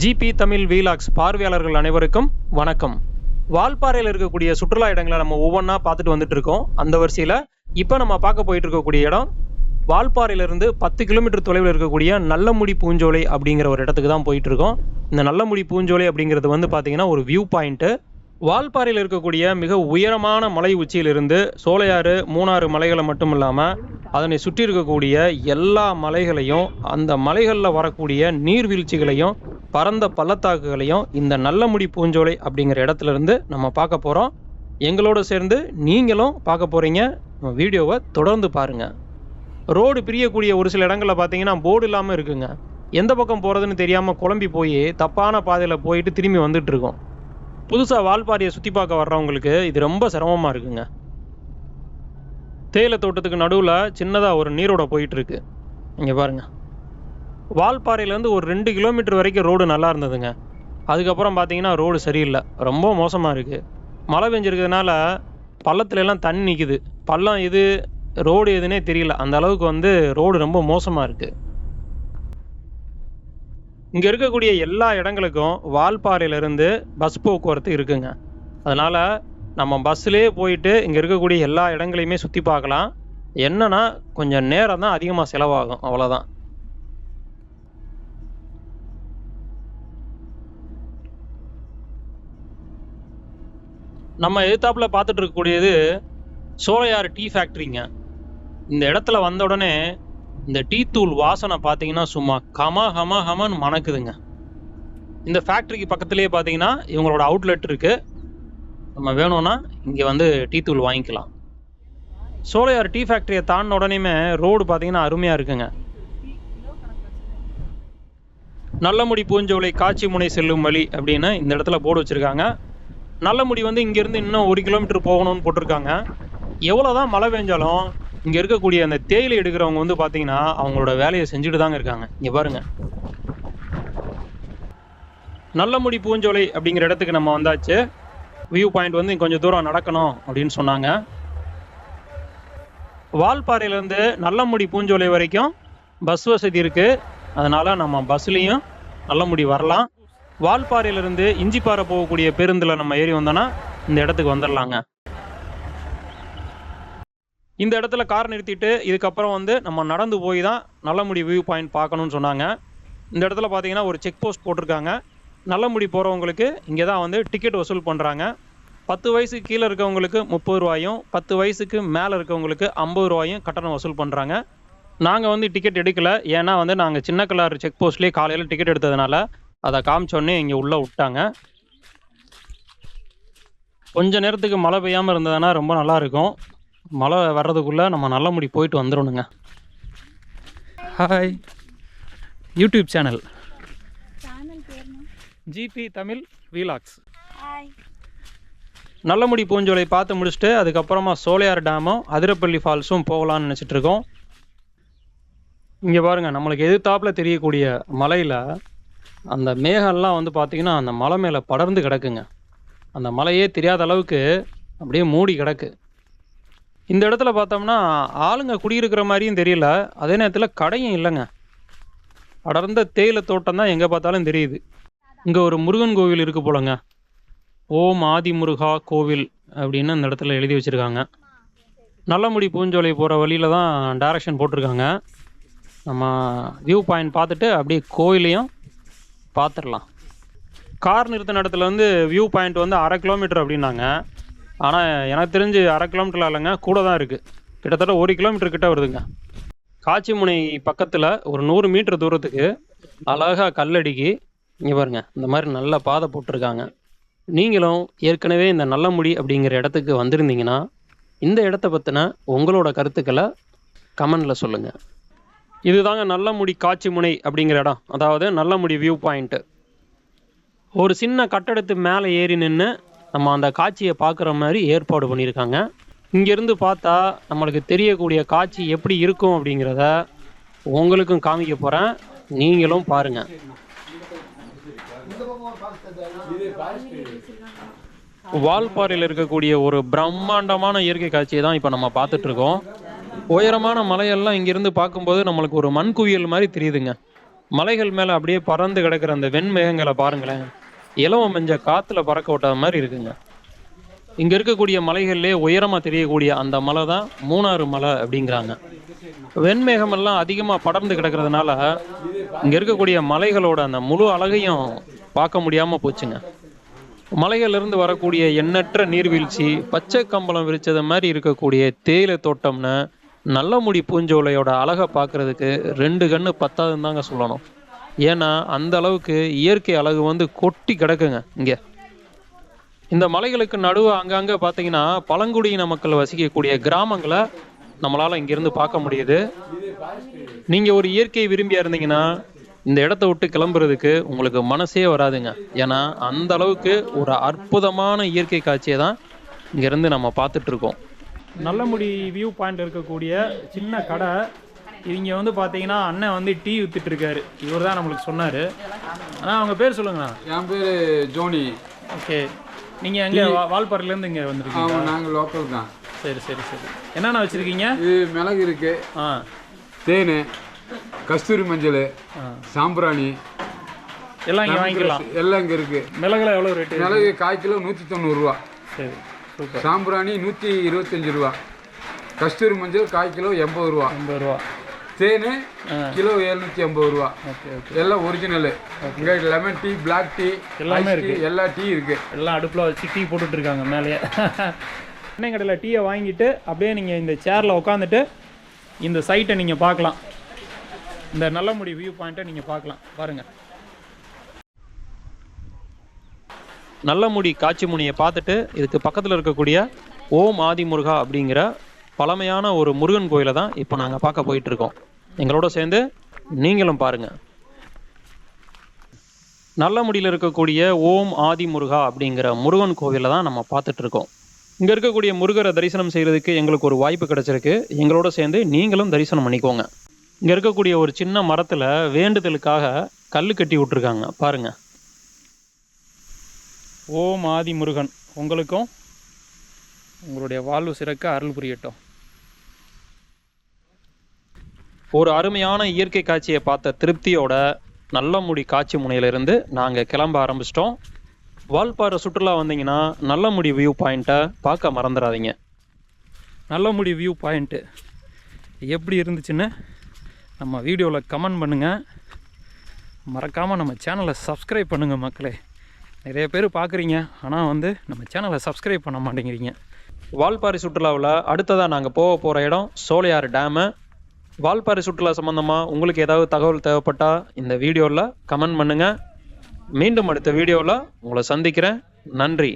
GB Tamil வீலாக்ஸ் பார்வையாளர்கள் அனைவருக்கும் வணக்கம். வால்பாறையில் இருக்கக்கூடிய சுற்றுலா இடங்களை நம்ம ஒவ்வொன்றா பார்த்துட்டு வந்துட்டு இருக்கோம். அந்த வரிசையில் இப்போ நம்ம பார்க்க போயிட்டு இருக்கக்கூடிய இடம் வால்பாறையிலிருந்து பத்து கிலோமீட்டர் தொலைவில் இருக்கக்கூடிய நல்லமுடி பூஞ்சோலை அப்படிங்கிற ஒரு இடத்துக்கு தான் போயிட்டு இருக்கோம். இந்த நல்லமுடி பூஞ்சோலை அப்படிங்கிறது வந்து பார்த்தீங்கன்னா ஒரு வியூ பாயிண்ட்டு வால்பாறையில் இருக்கக்கூடிய மிக உயரமான மலை உச்சியிலிருந்து சோலையாறு மூணாறு மலைகளை மட்டும் இல்லாமல் அதனை சுற்றி இருக்கக்கூடிய எல்லா மலைகளையும் அந்த மலைகளில் வரக்கூடிய நீர்வீழ்ச்சிகளையும் பரந்த பள்ளத்தாக்குகளையும் இந்த நல்லமுடி பூஞ்சோலை அப்படிங்கிற இடத்துல இருந்து நம்ம பார்க்க போகிறோம் எங்களோட சேர்ந்து நீங்களும் பார்க்க போகிறீங்க வீடியோவை தொடர்ந்து பாருங்கள் ரோடு பிரியக்கூடிய ஒரு சில இடங்களில் பார்த்தீங்கன்னா போர்டு இல்லாமல் இருக்குங்க. எந்த பக்கம் போகிறதுன்னு தெரியாமல் குழம்பி போய் தப்பான பாதையில் போயிட்டு திரும்பி வந்துட்டுருக்கோம் புதுசாக வால்பாறையை சுற்றி பார்க்க வர்றவங்களுக்கு இது ரொம்ப சிரமமாக இருக்குங்க. தேயிலை தோட்டத்துக்கு நடுவில் சின்னதாக ஒரு நீரோட போயிட்டுருக்கு. இங்கே பாருங்க. வால்பாறையிலேருந்து ஒரு ரெண்டு கிலோமீட்டர் வரைக்கும் ரோடு நல்லா இருந்ததுங்க. அதுக்கப்புறம் பார்த்தீங்கன்னா ரோடு சரியில்லை. ரொம்ப மோசமாக இருக்குது மழை பெஞ்சிருக்கிறதுனால பள்ளத்துல எல்லாம் தண்ணி நிற்குது பள்ளம் இது ரோடு எதுனே தெரியல. அந்த அளவுக்கு வந்து ரோடு ரொம்ப மோசமாக இருக்குது இங்கே இருக்கக்கூடிய எல்லா இடங்களுக்கும் வால்பாறையிலேருந்து பஸ் போக்குவரத்து இருக்குங்க. அதனால் நம்ம பஸ்ஸுலேயே போயிட்டு இங்கே இருக்கக்கூடிய எல்லா இடங்களையுமே சுற்றி பார்க்கலாம். என்னன்னா கொஞ்சம் நேரம் தான் அதிகமாக செலவாகும். அவ்வளோதான் நம்ம எதிர்த்தாப்பில் பார்த்துட்டு இருக்கக்கூடியது சோழையாறு டீ ஃபேக்ட்ரிங்க இந்த இடத்துல வந்த உடனே இந்த டீ தூள் வாசனை பார்த்தீங்கன்னா சும்மா கம ஹம ஹமன்னு மணக்குதுங்க. இந்த ஃபேக்ட்ரிக்கு பக்கத்துலேயே பார்த்தீங்கன்னா இவங்களோட அவுட்லெட் இருக்கு. நம்ம வேணும்னா இங்கே வந்து டீ தூள் வாங்கிக்கலாம். சோலையார் டீ ஃபேக்ட்ரியை தாண்டின உடனேயுமே ரோடு பார்த்தீங்கன்னா அருமையாக இருக்குங்க. நல்லமுடி பூஞ்சோலை காட்சி முனை செல்லும் வழி அப்படின்னு இந்த இடத்துல போர்டு வச்சுருக்காங்க. நல்லமுடி வந்து இங்கேருந்து இன்னும் ஒரு கிலோமீட்டர் போகணும்னு போட்டிருக்காங்க. எவ்வளோ தான் மழை பெஞ்சாலும் இங்க இருக்கக்கூடிய அந்த தேயிலை எடுக்கிறவங்க வந்து பாத்தீங்கன்னா அவங்களோட வேலையை செஞ்சுட்டு தாங்க இருக்காங்க. இங்க பாருங்க. நல்லமுடி பூஞ்சோலை அப்படிங்கிற இடத்துக்கு நம்ம வந்தாச்சு. வியூ பாயிண்ட் வந்து கொஞ்சம் தூரம் நடக்கணும் அப்படின்னு சொன்னாங்க. வால்பாறையிலேருந்து நல்லமுடி பூஞ்சோலை வரைக்கும் பஸ் வசதி இருக்குது அதனால் நம்ம பஸ்லேயும் நல்லமுடி வரலாம். வால்பாறையிலேருந்து இஞ்சிப்பாறை போகக்கூடிய பேருந்தில் நம்ம ஏறி வந்தோன்னா இந்த இடத்துக்கு வந்துடலாங்க இந்த இடத்துல கார் நிறுத்திட்டு இதுக்கப்புறம் வந்து நம்ம நடந்து போய் தான் நல்லமுடி வியூ பாயிண்ட் பார்க்கணும்னு சொன்னாங்க. இந்த இடத்துல பார்த்தீங்கன்னா ஒரு செக் போஸ்ட் போட்டிருக்காங்க. நல்லமுடி போகிறவங்களுக்கு இங்கே தான் வந்து டிக்கெட் வசூல் பண்ணுறாங்க பத்து வயசுக்கு கீழே இருக்கவங்களுக்கு முப்பது ரூபாயும் பத்து வயசுக்கு மேலே இருக்கவங்களுக்கு ஐம்பது ரூபாயும் கட்டணம் வசூல் பண்ணுறாங்க நாங்கள் வந்து டிக்கெட் எடுக்கல. ஏன்னா வந்து நாங்கள் சின்ன கலர் செக் போஸ்ட்லேயே காலையில் டிக்கெட் எடுத்ததுனால அதை காமிச்சோடனே இங்கே உள்ளே விட்டாங்க. கொஞ்ச நேரத்துக்கு மழை பெய்யாமல் இருந்ததுன்னா ரொம்ப நல்லாயிருக்கும் மழை வர்றதுக்குள்ளே நம்ம நல்ல முடி போயிட்டு வந்துடணுங்க. Hi YouTube channel G P Tamil vlogs hi Nallamudi பூஞ்சோலை பார்த்து முடிச்சுட்டு அதுக்கப்புறமா சோலையார் டேமும் அதிரப்பள்ளி ஃபால்ஸும் போகலான்னு நினச்சிட்டு இருக்கோம் இங்கே பாருங்கள் நம்மளுக்கு எதிர்த்தாப்புல தெரியக்கூடிய மலையில் அந்த மேகம்லாம் வந்து பார்த்திங்கன்னா அந்த மலை மேலே படர்ந்து கிடக்குங்க. அந்த மலையே தெரியாத அளவுக்கு அப்படியே மூடி கிடக்கு. இந்த இடத்துல பார்த்தோம்னா ஆளுங்க குடியிருக்கிற மாதிரியும் தெரியல. அதே நேரத்தில் கடையும் இல்லைங்க. அடர்ந்த தேயிலை தோட்டம் தான் எங்கே பார்த்தாலும் தெரியுது. இங்கே ஒரு முருகன் கோவில் இருக்குது போலங்க. ஓம் ஆதிமுருகா கோவில் அப்படின்னு அந்த இடத்துல எழுதி வச்சுருக்காங்க. நல்லமுடி பூஞ்சோலை போகிற வழியில் தான் டைரக்ஷன் போட்டிருக்காங்க. நம்ம வியூ பாயிண்ட் பார்த்துட்டு அப்படியே கோயிலையும் பார்த்துடலாம். கார் நிறுத்தின இடத்துல வந்து வியூ பாயிண்ட் வந்து அரை கிலோமீட்டர் அப்படின்னாங்க. ஆனால் எனக்கு தெரிஞ்சு அரை கிலோமீட்டர் இல்லைங்க கூட தான் இருக்குது கிட்டத்தட்ட ஒரு கிலோமீட்டர் கிட்ட வருதுங்க. காட்சிமுனை பக்கத்தில் ஒரு நூறு மீட்டர் தூரத்துக்கு அழகாக கல்லடிக்கு இங்கே பாருங்க இந்த மாதிரி நல்ல பாதை போட்டிருக்காங்க. நீங்களும் ஏற்கனவே இந்த நல்லமுடி அப்படிங்கிற இடத்துக்கு வந்திருந்தீங்கன்னா இந்த இடத்த பற்றின உங்களோட கருத்துக்களை கமெண்டில் சொல்லுங்கள் இதுதாங்க நல்லமுடி காட்சி முனை அப்படிங்கிற இடம். அதாவது நல்லமுடி வியூ பாயிண்ட்டு ஒரு சின்ன கட்டடத்து மேலே ஏறி நின்று நம்ம அந்த காட்சியை பார்க்குற மாதிரி ஏற்பாடு பண்ணியிருக்காங்க. இங்கேருந்து பார்த்தா நம்மளுக்கு தெரியக்கூடிய காட்சி எப்படி இருக்கும் அப்படிங்கிறத உங்களுக்கும் காமிக்க போகிறேன் நீங்களும் பாருங்கள் வால்பாறையில் இருக்கக்கூடிய ஒரு பிரம்மாண்டமான இயற்கை காட்சியை தான் இப்போ நம்ம பார்த்துட்டு இருக்கோம் உயரமான மலையெல்லாம் இங்கிருந்து பார்க்கும்போது நம்மளுக்கு ஒரு மண் குவியல் மாதிரி தெரியுதுங்க. மலைகள் மேலே அப்படியே பறந்து கிடக்கிற அந்த வெண்மேகங்களை பாருங்களேன். இலவ மஞ்ச காற்றுல பறக்க விட்டாத மாதிரி இருக்குங்க. இங்கே இருக்கக்கூடிய மலைகள்லே உயரமாக தெரியக்கூடிய அந்த மலை தான் மூணாறு மலை அப்படிங்கிறாங்க. வெண்மேகம் எல்லாம் அதிகமாக படர்ந்து கிடக்கிறதுனால இங்கே இருக்கக்கூடிய மலைகளோட அந்த முழு அழகையும் பார்க்க முடியாமல் போச்சுங்க. மலைகளிலிருந்து வரக்கூடிய எண்ணற்ற நீர்வீழ்ச்சி பச்சை கம்பளம் விரிச்சது மாதிரி இருக்கக்கூடிய தேயிலை தோட்டம்னு நல்ல முடி பூஞ்சோலையோட அழகை பார்க்கறதுக்கு ரெண்டு கண்ணு பத்தாதுன்னு தாங்க சொல்லணும். ஏன்னா அந்த அளவுக்கு இயற்கை அழகு வந்து கொட்டி கிடக்குங்க இங்கே. இந்த மலைகளுக்கு நடுவு அங்கங்கே பார்த்தீங்கன்னா பழங்குடியின மக்கள் வசிக்கக்கூடிய கிராமங்களை நம்மளால் இங்கேருந்து பார்க்க முடியுது. நீங்கள் ஒரு இயற்கை விரும்பியா இருந்தீங்கன்னா இந்த இடத்த விட்டு கிளம்புறதுக்கு உங்களுக்கு மனசே வராதுங்க. ஏன்னா அந்த அளவுக்கு ஒரு அற்புதமான இயற்கை காட்சியை தான் இங்கேருந்து நம்ம பார்த்துட்ருக்கோம் நல்லமுடி வியூ பாயிண்ட் இருக்கக்கூடிய சின்ன கடை இவங்க வந்து பார்த்தீங்கன்னா அண்ணன் வந்து டீ வித்துட்டு இருக்காரு இவர் தான் நம்மளுக்கு சொன்னார். ஆனால் அவங்க பேர் சொல்லுங்கண்ணா. என் பேர் ஜோனி. ஓகே. நீங்கள் எங்கே வால்பாறையிலேருந்து இங்கே வந்திருக்கீங்க நாங்கள் லோக்கல் தான். சரி சரி சரி. என்னென்ன வச்சுருக்கீங்க? இது மிளகு இருக்கு. ஆ. தேன் கஸ்தூரி மஞ்சள். சாம்பிராணி எல்லாம் இங்கே வாங்கிக்கலாம். எல்லாம் இங்கே இருக்கு. மிளகுல எவ்வளோ ரேட்டு மிளகு கால் கிலோ நூற்றி தொண்ணூறுரூவா சரி சாம்பிராணி நூற்றி இருபத்தஞ்சி ரூபா. கஸ்தூரி மஞ்சள் கால் கிலோ எண்பது ரூபா. ஐம்பது ரூபா. தேன் கிலோ எழுநூற்றி ஐம்பது ரூபா. Okay okay. எல்லாம் ஒரிஜினலு இங்கே லெமன் டீ பிளாக் டீ எல்லாமே டீ எல்லா டீ இருக்கு. எல்லாம் அடுப்பில் வச்சு டீ போட்டுட்டு இருக்காங்க மேலேயே. எண்ணெய் கடையில் டீயை வாங்கிட்டு அப்படியே நீங்கள் இந்த சேரில் உட்காந்துட்டு இந்த சைட்டை நீங்கள் பார்க்கலாம். இந்த நல்லமுடி வியூ பாயிண்ட்டை நீங்கள் பார்க்கலாம். பாருங்கள் நல்ல முடி காட்சி முனியை பார்த்துட்டு இதுக்கு பக்கத்தில் இருக்கக்கூடிய ஓம் ஆதிமுருகா அப்படிங்கிற பழமையான ஒரு முருகன் கோயிலை தான் இப்போ நாங்கள் பார்க்க போயிட்டு இருக்கோம். எங்களோட சேர்ந்து நீங்களும் பாருங்க. நல்ல முடியில் இருக்கக்கூடிய ஓம் ஆதிமுருகா அப்படிங்கிற முருகன் கோவிலை தான் நம்ம பார்த்துட்டு இருக்கோம். இங்கே இருக்கக்கூடிய முருகரை தரிசனம் செய்கிறதுக்கு எங்களுக்கு ஒரு வாய்ப்பு கிடைச்சிருக்கு. எங்களோட சேர்ந்து நீங்களும் தரிசனம் பண்ணிக்கோங்க. இங்கே இருக்கக்கூடிய ஒரு சின்ன மரத்தில் வேண்டுதலுக்காக கல் கட்டி விட்டுருக்காங்க. பாருங்க. ஓம் ஆதி முருகன். உங்களுக்கும் உங்களுடைய வாழ்வு சிறக்க அருள் புரியட்டும். ஒரு அருமையான இயற்கை காட்சியை பார்த்த திருப்தியோட நல்ல முடி காட்சி முனையிலிருந்து நாங்கள் கிளம்ப ஆரம்பிச்சிட்டோம். வால்பாறை சுற்றுலா வந்தீங்கன்னா நல்ல முடி வியூ பாயிண்ட்டை பார்க்க மறந்துடாதீங்க. நல்லமுடி வியூ பாயிண்ட்டு எப்படி இருந்துச்சுன்னு நம்ம வீடியோவில் கமெண்ட் பண்ணுங்கள் மறக்காமல் நம்ம சேனலை சப்ஸ்கிரைப் பண்ணுங்கள் மக்களே. நிறைய பேர் பார்க்குறீங்க ஆனால் வந்து நம்ம சேனலை சப்ஸ்கிரைப் பண்ண மாட்டேங்கிறீங்க. வால்பாறை சுற்றுலாவில் அடுத்ததாக நாங்கள் போக போகிற இடம் சோலையாறு டேமு வால்பாறை சுற்றுலா சம்மந்தமாக உங்களுக்கு ஏதாவது தகவல் தேவைப்பட்டால் இந்த வீடியோவில் கமெண்ட் பண்ணுங்கள் மீண்டும் அடுத்த வீடியோவில் உங்களை சந்திக்கிறேன். நன்றி.